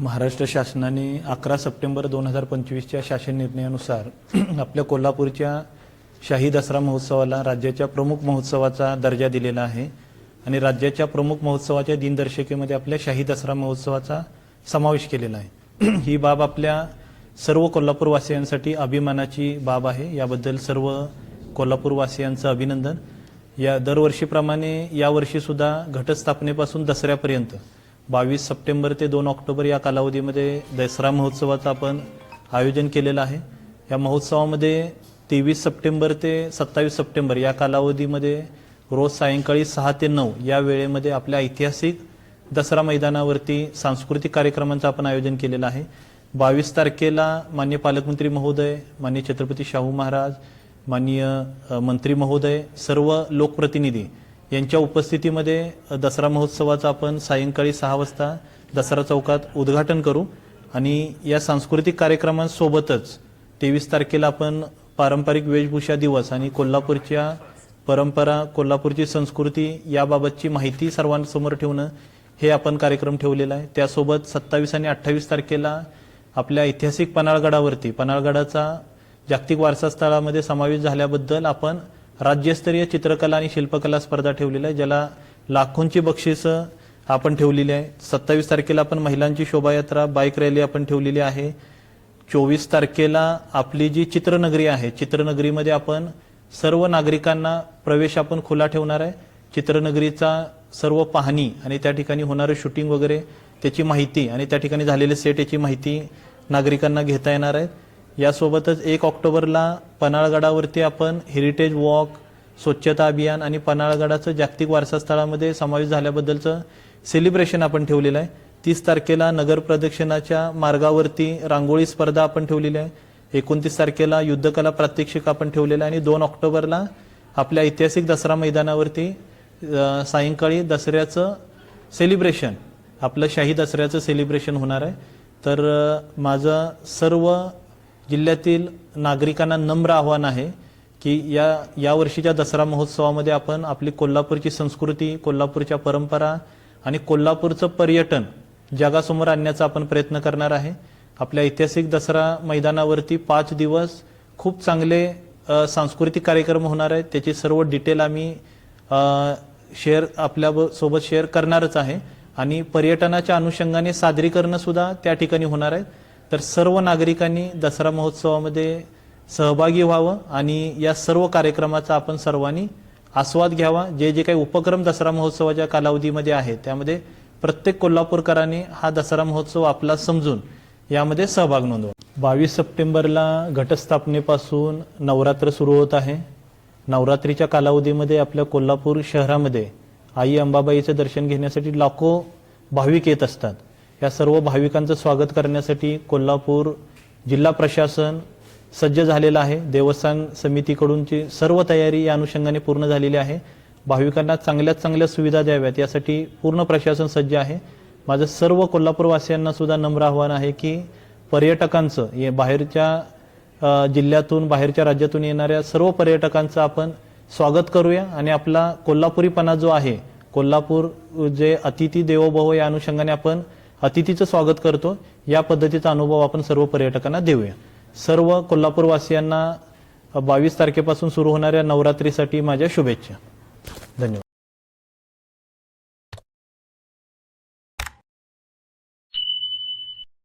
महाराष्ट्र शासनाने अकरा सप्टेंबर दोन हजार पंचवीसच्या शासन निर्णयानुसार आपल्या कोल्हापूरच्या शाही दसरा महोत्सवाला राज्याच्या प्रमुख महोत्सवाचा दर्जा दिलेला आहे. आणि राज्याच्या प्रमुख महोत्सवाच्या दिनदर्शिकेमध्ये आपल्या शाही दसरा महोत्सवाचा समावेश केलेला आहे. ही बाब आपल्या सर्व कोल्हापूरवासियांसाठी अभिमानाची बाब आहे. याबद्दल सर्व कोल्हापूरवासियांचं अभिनंदन. या दरवर्षीप्रमाणे यावर्षीसुद्धा घटस्थापनेपासून दसऱ्यापर्यंत बावीस सप्टेंबर ते दोन ऑक्टोबर या कालावधीमध्ये दसरा महोत्सवाचं आपण आयोजन केलेलं आहे. या महोत्सवामध्ये तेवीस सप्टेंबर ते सत्तावीस सप्टेंबर या कालावधीमध्ये रोज सायंकाळी सहा ते नऊ या वेळेमध्ये आपल्या ऐतिहासिक दसरा मैदानावरती सांस्कृतिक कार्यक्रमांचं आपण आयोजन केलेलं आहे. बावीस तारखेला मान्य पालकमंत्री महोदय मान्य छत्रपती शाहू महाराज माननीय मंत्री महोदय सर्व लोकप्रतिनिधी यांच्या उपस्थितीमध्ये दसरा महोत्सवाचं आपण सायंकाळी सहा वाजता दसरा चौकात उद्घाटन करू आणि या सांस्कृतिक कार्यक्रमांसोबतच तेवीस तारखेला आपण पारंपरिक वेशभूषा दिवस आणि कोल्हापूरच्या परंपरा कोल्हापूरची संस्कृती याबाबतची माहिती सर्वांसमोर ठेवणं हे आपण कार्यक्रम ठेवलेला आहे. त्यासोबत सत्तावीस आणि अठ्ठावीस तारखेला आपल्या ऐतिहासिक पन्हाळगडावरती पन्हाळगडाचा जागतिक वारसा स्थळामध्ये समावेश झाल्याबद्दल आपण राज्यस्तरीय चित्रकला आणि शिल्पकला स्पर्धा ठेवलेली आहे ज्याला लाखोंची बक्षिसं आपण ठेवलेली आहे सत्तावीस तारखेला आपण महिलांची शोभायात्रा बाईक रॅली आपण ठेवलेली आहे. चोवीस तारखेला आपली जी चित्रनगरी आहे चित्रनगरीमध्ये आपण सर्व नागरिकांना प्रवेश आपण खुला ठेवणार आहे. चित्रनगरीचा सर्व पाहणी आणि त्या ठिकाणी होणारं शूटिंग वगैरे त्याची माहिती आणि त्या ठिकाणी झालेले सेट याची माहिती नागरिकांना घेता येणार आहे. यासोबतच एक ऑक्टोबरला पन्हाळगडावरती आपण हेरिटेज वॉक स्वच्छता अभियान आणि पन्हाळगडाचं जागतिक वारसा स्थळामध्ये समावेश झाल्याबद्दलचं सेलिब्रेशन आपण ठेवलेलं आहे. तीस तारखेला नगर प्रदक्षिणाच्या मार्गावरती रांगोळी स्पर्धा आपण ठेवलेली आहे. एकोणतीस तारखेला युद्धकला प्रात्यक्षिक आपण ठेवलेलं आहे. आणि दोन ऑक्टोबरला आपल्या ऐतिहासिक दसरा मैदानावरती सायंकाळी दसऱ्याचं सेलिब्रेशन आपलं शाही दसऱ्याचं सेलिब्रेशन होणार आहे. तर माझं सर्व जिल्ह्यातील नागरिकांना नम्र आव्हान आहे की या या वर्षीच्या दसरा महोत्सवामध्ये आपण आपली कोल्हापूरची संस्कृती कोल्हापूरच्या परंपरा आणि कोल्हापूरचं पर्यटन जगासमोर आणण्याचा आपण प्रयत्न करणार आहे. आपल्या ऐतिहासिक दसरा मैदानावरती पाच दिवस खूप चांगले सांस्कृतिक कार्यक्रम होणार आहेत. त्याची सर्व डिटेल आम्ही शेअर आपल्या ब- सोबत शेअर करणारच आहे. आणि पर्यटनाच्या अनुषंगाने सादरीकरणं सुद्धा त्या ठिकाणी होणार आहेत. तर सर्व नागरिकांनी दसरा महोत्सवामध्ये सहभागी व्हावं आणि या सर्व कार्यक्रमाचा आपण सर्वांनी आस्वाद घ्यावा. जे जे काही उपक्रम दसरा महोत्सवाच्या कालावधीमध्ये आहेत त्यामध्ये प्रत्येक कोल्हापूरकरांनी हा दसरा महोत्सव आपला समजून यामध्ये सहभाग नोंदवा. बावीस सप्टेंबरला घटस्थापनेपासून नवरात्र सुरू होत आहे. नवरात्रीच्या कालावधीमध्ये आपल्या कोल्हापूर शहरामध्ये आई अंबाबाईचं दर्शन घेण्यासाठी लाखो भाविक येत असतात. या सर्व भाविकांचं स्वागत करण्यासाठी कोल्हापूर जिल्हा प्रशासन सज्ज झालेलं आहे. देवस्थान समितीकडूनची सर्व तयारी या अनुषंगाने पूर्ण झालेली आहे. भाविकांना चांगल्यात चांगल्या सुविधा द्याव्यात यासाठी पूर्ण प्रशासन सज्ज आहे. माझं सर्व कोल्हापूरवासियांना सुद्धा नम्र आव्हान आहे की पर्यटकांचं हे बाहेरच्या जिल्ह्यातून बाहेरच्या राज्यातून येणाऱ्या सर्व पर्यटकांचं आपण स्वागत करूया आणि आपला कोल्हापुरीपणा जो आहे कोल्हापूर जे अतिथी देवोभव या अनुषंगाने आपण अतिथीचं स्वागत करतो. या पद्धतीचा अनुभव आपण सर्व पर्यटकांना देऊया. सर्व कोल्हापूरवासियांना बावीस तारखेपासून सुरू होणाऱ्या नवरात्रीसाठी माझ्या शुभेच्छा. धन्यवाद.